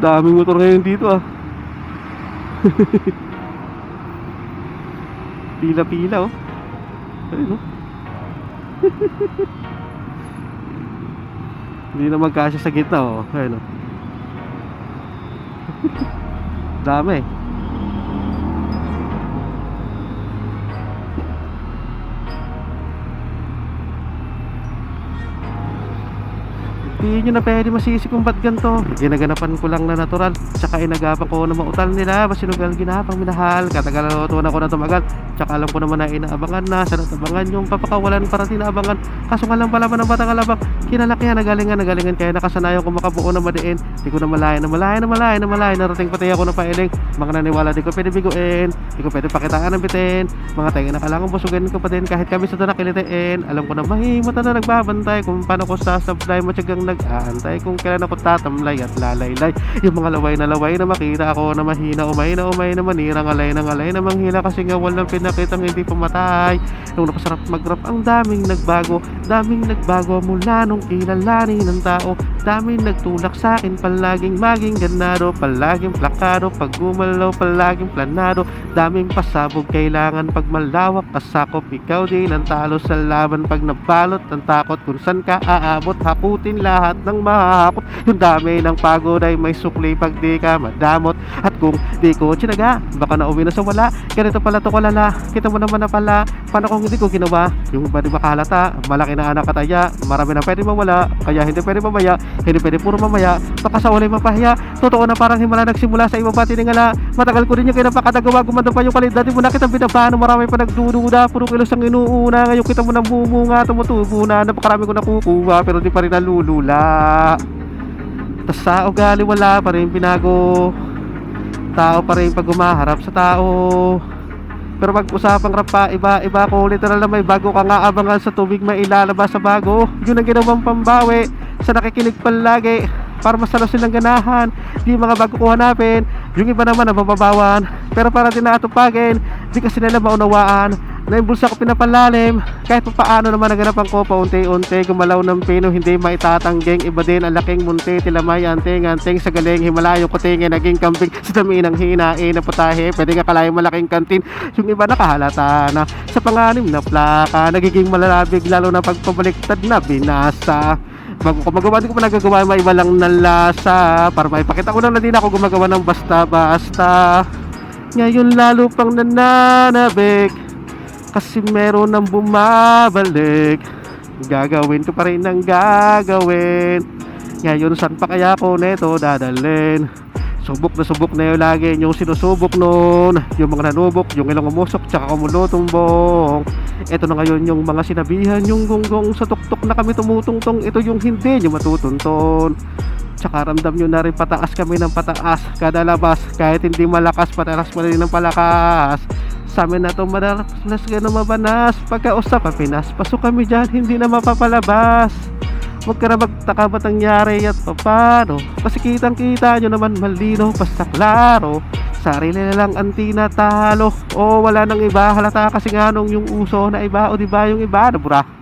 daming motor ngayon dito ah. Pila-pila oh. Ayun oh. Hindi na magkasya sa gitna oh. Ayun oh. Dami. Hindi nyo na pwede masisi kung ba't ganito. Ginaganapan ko lang na natural. Tsaka inagapan ko na mautal nila. Basinugal ginapang minahal. Katagal tuwan ako na tumagal. Tsaka alam ko naman na inaabangan na. Sa natabangan yung papakawalan para tinaabangan Kaso nga lang pala ng batang alabang. Kinalakihan nagalingan nagalingan. Kaya nakasanayan ko makabuo na madiin. Di ko na malaya na malaya na malaya na malaya. Narating pati ako ng pailing Mga naniwala di ko pwede biguin. Di ko pwede pakitaan ng bitin. Mga tayo na kailangan busugin ko pa din Kahit kami sa doon nakilitiin Alam ko na mahimot na nagbabantay Kung paano ko sasablay Matyagang nag-aantay Kung kailan ako tatamlay at lalaylay. Yung mga laway na laway na makita ako na mahina Umay na umay na manira Ngalay na ngalay na manghila Kasi nga walang pinakitang hindi pumatay. Nung napasarap mag-rap Ang daming nagbago Daming nagbago mula nung kilalanin ng tao. Daming nagtulak sa akin Palaging maging ganado Palaging plakado Pag gumalaw palaging planado. Daming pasabog kailangan pag malawak Kasakop ikaw din ang talo sa laban. Pag nabalot ang takot kung saan ka aabot Hakutin lahat ng mahakot Yung dami ng pagod ay may sukli Pag di ka madamot. At kung di ko tsinaga Baka nauwi na sa wala. Ganito pala to kalala. Kita mo naman na pala Paano kung hindi ko ginawa. Yung iba di makalata Malaki na anak kataya Marami na pwede mawala Kaya hindi pwede mamaya Hindi pwede puro mamaya Baka sa ulay mapahiya. Totoo na parang himala nagsimula sa ibang pati ningala Matagal ko rin yung kinapakadagawa Gumanda pa yung kalit Dati mo na kitang binabano Marami pa nagdududa Puro kilos ang inuuna. Ngayon kita mo nang bumunga Tumutubo na. Napakarami ko nakukuha Pero di pa rin nalulula. Tas sa ugali wala pa rin pinago. Tao pa rin pag sa tao pero pag usapang rap pa, iba, iba ko literal na may bago ka nga abangan sa tubig may ilalabas sa bago. Yun ang ginawang pambawi sa nakikinig palagi para masalo silang ganahan. Di mga bago ko hanapin. Yung iba naman nabababawan. Pero para din natupagin, di kasi nila maunawaan na yung bulsa ko pinapalalim. Kahit pa paano naman naganapan ko paunti-unti gumalaw ng pino hindi maitatangging iba din ang laking munti tilamay anting anting sa galing. Himalayo ko tingin naging kambing sa dami ng hinain na putahe. Pwede nga kalayo malaking kantin yung iba nakahalata na. Sa panganim na plaka nagiging malalabig lalo na pagpabaliktad na binasa. Bago ko magawa di ko pa nagagawa may iba lang na lasa para maipakita ko lang na din ako gumagawa ng basta-basta. Ngayon lalo pang nananabik kasi meron nang bumabalik. Gagawin ko pa rin ang gagawin. Ngayon saan pa kaya ako neto dadalhin? Subok na subok na yung lagi yung sinusubok noon Yung mga nanubok, yung ilang umusok, tsaka kumulotumbong Ito na ngayon yung mga sinabihan Yung gonggong sa tuktok na kami tumutungtong. Ito yung hindi nyo matutunton Tsaka ramdam nyo na rin pataas kami ng pataas. Kada labas, kahit hindi malakas, pataas pa rin ng palakas amin na to madalas ka na mabanas Pagkausap pa Pinas Pasok kami dyan Hindi na mapapalabas. Huwag ka na magtaka ba't nangyari at papano Kasi kitang kita nyo naman malino Basta klaro Sarili na lang ang tinatalo. O wala nang iba. Halata kasi nga nung yung uso na iba O di ba yung iba Nabura